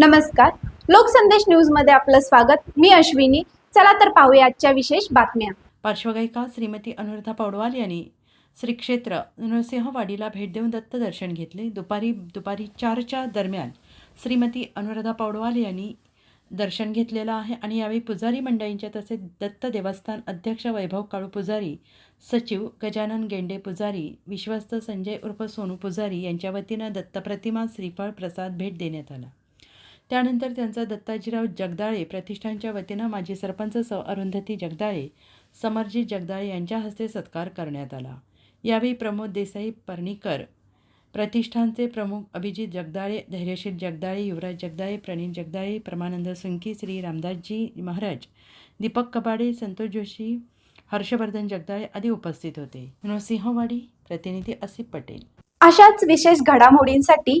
नमस्कार. लोकसंदेश न्यूजमध्ये आपलं स्वागत. मी अश्विनी. चला तर पाहूया आजच्या विशेष बातम्या. पार्श्वगायिका श्रीमती अनुराधा पौडवाल यांनी श्री क्षेत्र नृसिंहवाडीला भेट देऊन दत्त दर्शन घेतले. दुपारी दुपारी चारच्या दरम्यान श्रीमती अनुराधा पौडवाल यांनी दर्शन घेतलेलं आहे आणि यावेळी पुजारी मंडळींच्या तसेच दत्त देवस्थान अध्यक्ष वैभव काळू पुजारी सचिव गजानन गेंडे पुजारी विश्वस्त संजय उर्फ सोनू पुजारी यांच्या वतीनं दत्त प्रतिमा श्रीफळ प्रसाद भेट देण्यात आला. त्यानंतर त्यांचा दत्ताजीराव जगदाळे प्रतिष्ठानच्या वतीनं माजी सरपंच सौ. अरुंधती जगदाळे समरजी जगदाळे यांच्या हस्ते सत्कार करण्यात आला. यावेळी प्रमोद देसाई पर्णीकर प्रतिष्ठानचे प्रमुख अभिजित जगदाळे धैर्यशील जगदाळे युवराज जगदाळे प्रणीत जगदाळे परमानंद सुंकी श्री रामदासजी महाराज दीपक कबाडे संतोष जोशी हर्षवर्धन जगदाळे आदी उपस्थित होते. नृसिंहवाडी प्रतिनिधी असिफ पटेल. अशाच विशेष घडामोडींसाठी